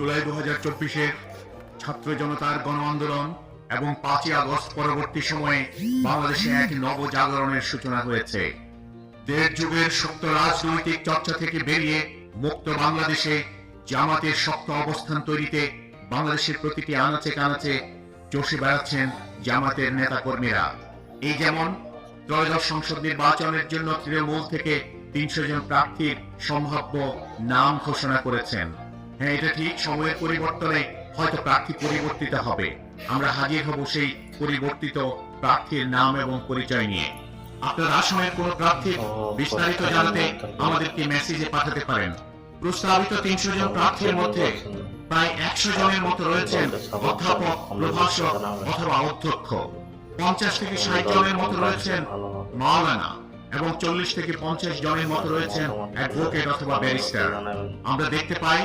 জুলাই দু হাজার চব্বিশে ছাত্র জনতার গণ আন্দোলন এবং পাঁচই আগস্ট পরবর্তী সময়ে বাংলাদেশে এক নবজাগরণের সূচনা হয়েছে। দেড় যুগের শক্ত রাজনৈতিক চর্চা থেকে বেরিয়ে মুক্ত বাংলাদেশে জামাতের শক্ত অবস্থান তৈরিতে বাংলাদেশের প্রতিটি আনাচে কানাচে চষে বেড়াচ্ছেন জামাতের নেতাকর্মীরা। এই যেমন ত্রয়োদশ সংসদ নির্বাচনের জন্য তৃণমূল থেকে তিনশো জন প্রার্থীর সম্ভাব্য নাম ঘোষণা করেছেন। হ্যাঁ এটা ঠিক, সময়ের পরিবর্তনে হয়তো প্রার্থী পরিবর্তিত হবে। আমরা হাজির হব সেই পরিবর্তিত প্রার্থীর নাম এবং পরিচয় নিয়ে। আপনার প্রার্থীর বিস্তারিত জানাতে আমাদেরকে মেসেজে পাঠাতে পারেন। প্রস্তাবিত তিনশো জন প্রার্থীর মধ্যে প্রায় একশো জনের মতো রয়েছেন অধ্যাপক, প্রভাষক অথবা অধ্যক্ষ। পঞ্চাশ থেকে ষাট জনের মতো রয়েছেন মাওলানা এবং চল্লিশ থেকে পঞ্চাশ জনের মতো রয়েছেন অ্যাডভোকেট অথবা ব্যারিস্টার। আমরা দেখতে পাই